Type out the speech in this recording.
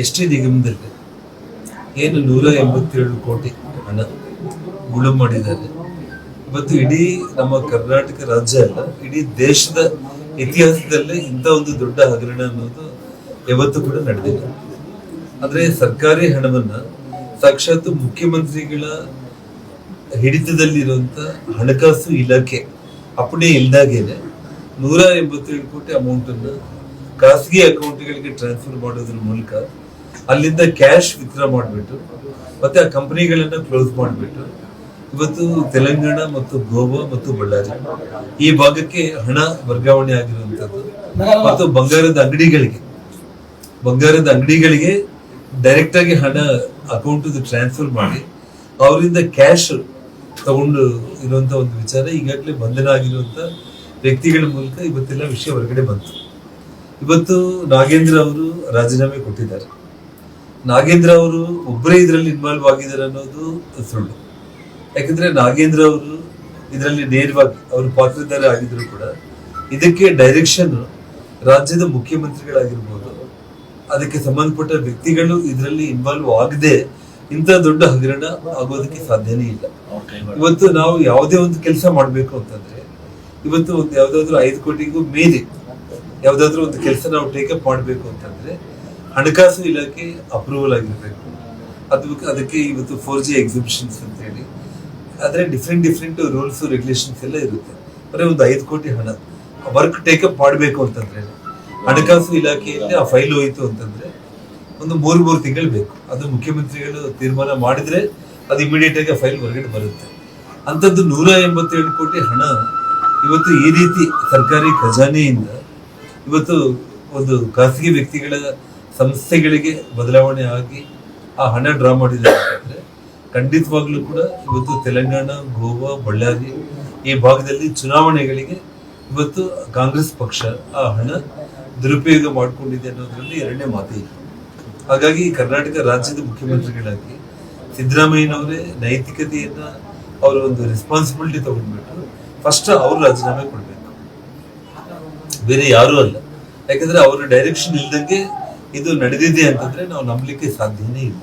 S T ನಿಗಮದಲ್ಲಿ ಏನು ನೂರ ಎಂಬತ್ತೇಳು ಕೋಟಿ ಹಣ ಗುಳು ಮಾಡಿದ್ದಾರೆ. ಇವತ್ತು ಇಡೀ ನಮ್ಮ ಕರ್ನಾಟಕ ರಾಜ್ಯ ಅಲ್ಲ, ಇಡೀ ದೇಶದ ಇತಿಹಾಸದಲ್ಲೇ ಇಂಥ ಒಂದು ದೊಡ್ಡ ಹಗರಣ ಅನ್ನೋದು ಯಾವತ್ತೂ ಕೂಡ ನಡೆದಿಲ್ಲ. ಆದರೆ ಸರ್ಕಾರಿ ಹಣವನ್ನ ಸಾಕ್ಷಾತ್ ಮುಖ್ಯಮಂತ್ರಿಗಳ ಹಿಡಿತದಲ್ಲಿರುವಂತ ಹಣಕಾಸು ಇಲಾಖೆ ಅಪ್ಪಣೆ ಇಲ್ದಾಗೇನೆ ನೂರ ಎಂಬತ್ತೇಳು ಕೋಟಿ ಅಮೌಂಟ್ ಅನ್ನ ಖಾಸಗಿ ಅಕೌಂಟ್ಗಳಿಗೆ ಟ್ರಾನ್ಸ್ಫರ್ ಮಾಡೋದ್ರ ಮೂಲಕ ಅಲ್ಲಿಂದ ಕ್ಯಾಶ್ ವಿತ್ಡ್ರಾ ಮಾಡಿಬಿಟ್ಟು, ಮತ್ತೆ ಆ ಕಂಪನಿಗಳನ್ನ ಕ್ಲೋಸ್ ಮಾಡಿಬಿಟ್ಟು, ಇವತ್ತು ತೆಲಂಗಾಣ ಮತ್ತು ಗೋವಾ ಮತ್ತು ಬಳ್ಳಾರಿ ಈ ಭಾಗಕ್ಕೆ ಹಣ ವರ್ಗಾವಣೆ ಆಗಿರುವಂತದ್ದು. ಮತ್ತು ಬಂಗಾರದ ಅಂಗಡಿಗಳಿಗೆ ಬಂಗಾರದ ಅಂಗಡಿಗಳಿಗೆ ಡೈರೆಕ್ಟ್ ಆಗಿ ಹಣ ಅಕೌಂಟ್ ಟ್ರಾನ್ಸ್ಫರ್ ಮಾಡಿ, ಅವರಿಂದ ಕ್ಯಾಶ್ ತಗೊಂಡು ಇರುವಂತ ಒಂದು ವಿಚಾರ ಈಗಾಗಲೇ ಬಂಧನ ಆಗಿರುವಂತ ವ್ಯಕ್ತಿಗಳ ಮೂಲಕ ಇವತ್ತೆಲ್ಲ ವಿಷಯ ಹೊರಗಡೆ ಬಂತು. ಇವತ್ತು ನಾಗೇಂದ್ರ ಅವರು ರಾಜೀನಾಮೆ ಕೊಟ್ಟಿದ್ದಾರೆ. ನಾಗೇಂದ್ರ ಅವರು ಒಬ್ಬರೇ ಇದರಲ್ಲಿ ಇನ್ವಾಲ್ವ್ ಆಗಿದ್ದಾರೆ ಅನ್ನೋದು ಸುಳ್ಳು ಯಾಕಂದ್ರೆ ನಾಗೇಂದ್ರ ಅವರು ಇದರಲ್ಲಿ ನೇರವಾಗಿ ಅವರು ಪಾತ್ರಧಾರಿ ಆಗಿದ್ರು ಕೂಡ ಇದಕ್ಕೆ ಡೈರೆಕ್ಷನ್ ರಾಜ್ಯದ ಮುಖ್ಯಮಂತ್ರಿಗಳಾಗಿರ್ಬೋದು, ಅದಕ್ಕೆ ಸಂಬಂಧಪಟ್ಟ ವ್ಯಕ್ತಿಗಳು ಇದರಲ್ಲಿ ಇನ್ವಾಲ್ವ್ ಆಗದೆ ಇಂಥ ದೊಡ್ಡ ಹಗರಣ ಆಗೋದಕ್ಕೆ ಸಾಧ್ಯನೇ ಇಲ್ಲ. ಇವತ್ತು ನಾವು ಯಾವುದೇ ಒಂದು ಕೆಲಸ ಮಾಡಬೇಕು ಅಂತಂದ್ರೆ, ಇವತ್ತು ಒಂದು ಯಾವ್ದಾದ್ರು ಐದು ಕೋಟಿಗೂ ಮೀರಿ ಯಾವ್ದಾದ್ರು ಒಂದು ಕೆಲಸ ನಾವು ಟೇಕಪ್ ಮಾಡಬೇಕು ಅಂತಂದ್ರೆ ಹಣಕಾಸು ಇಲಾಖೆ ಅಪ್ರೂವಲ್ ಆಗಿರಬೇಕು. ಅದು ಅದಕ್ಕೆ ಇವತ್ತು ಫೋರ್ ಜಿ ಎಕ್ಸಿಬಿಷನ್ಸ್ ಅಂತ ಹೇಳಿ. ಆದ್ರೆ ಡಿಫ್ರೆಂಟ್ ಡಿಫ್ರೆಂಟ್ ರೂಲ್ಸ್ ರೆಗ್ಯುಲೇಷನ್ಸ್ ಎಲ್ಲ ಇರುತ್ತೆ. ಅಂದರೆ ಒಂದು ಐದು ಕೋಟಿ ಹಣ. ವರ್ಕ್ ಟೇಕಪ್ ಮಾಡಬೇಕು ಅಂತಂದ್ರೆ ಹಣಕಾಸು ಇಲಾಖೆಯಲ್ಲಿ ಆ ಫೈಲ್ ಹೋಯಿತು ಅಂತಂದ್ರೆ ಒಂದು ಮೂರು ಮೂರು ತಿಂಗಳು ಬೇಕು. ಅದು ಮುಖ್ಯಮಂತ್ರಿಗಳು ತೀರ್ಮಾನ ಮಾಡಿದ್ರೆ ಅದು ಇಮಿಡಿಯೇಟ್ ಆಗಿ ಫೈಲ್ ಹೊರಗಡೆ ಬರುತ್ತೆ. ಅಂಥದ್ದು ನೂರ ಎಂಬತ್ತೇಳು ಕೋಟಿ ಹಣ ಇವತ್ತು ಈ ರೀತಿ ಸರ್ಕಾರಿ ಖಜಾನೆಯಿಂದ ಇವತ್ತು ಒಂದು ಖಾಸಗಿ ವ್ಯಕ್ತಿಗಳ ಸಂಸ್ಥೆಗಳಿಗೆ ಬದಲಾವಣೆ ಆಗಿ ಆ ಹಣ ಡ್ರಾ ಮಾಡಿದ್ದಾರೆ ಅಂತಂದ್ರೆ ಖಂಡಿತವಾಗ್ಲೂ ಕೂಡ ಇವತ್ತು ತೆಲಂಗಾಣ, ಗೋವಾ, ಬಳ್ಳಾರಿ ಈ ಭಾಗದಲ್ಲಿ ಚುನಾವಣೆಗಳಿಗೆ ಇವತ್ತು ಕಾಂಗ್ರೆಸ್ ಪಕ್ಷ ಆ ಹಣ ದುರುಪಯೋಗ ಮಾಡಿಕೊಂಡಿದೆ ಅನ್ನೋದ್ರಲ್ಲಿ ಎರಡನೇ ಮಾತು ಇಲ್ಲ. ಹಾಗಾಗಿ ಕರ್ನಾಟಕ ರಾಜ್ಯದ ಮುಖ್ಯಮಂತ್ರಿಗಳಾಗಿ ಸಿದ್ದರಾಮಯ್ಯನವರೇ ನೈತಿಕತೆಯನ್ನ ಅವರ ಒಂದು ರೆಸ್ಪಾನ್ಸಿಬಿಲಿಟಿ ತಗೊಂಡ್ಬಿಟ್ಟು ಫಸ್ಟ್ ಅವರು ರಾಜೀನಾಮೆ ಕೊಡ್ಬೇಕು. ಬೇರೆ ಯಾರೂ ಅಲ್ಲ. ಯಾಕಂದ್ರೆ ಅವರ ಡೈರೆಕ್ಷನ್ ಇಲ್ದಂಗೆ ಇದು ನಡೆದಿದೆ ಅಂತಂದ್ರೆ ನಾವು ನಂಬಲಿಕ್ಕೆ ಸಾಧ್ಯನೇ ಇಲ್ಲ.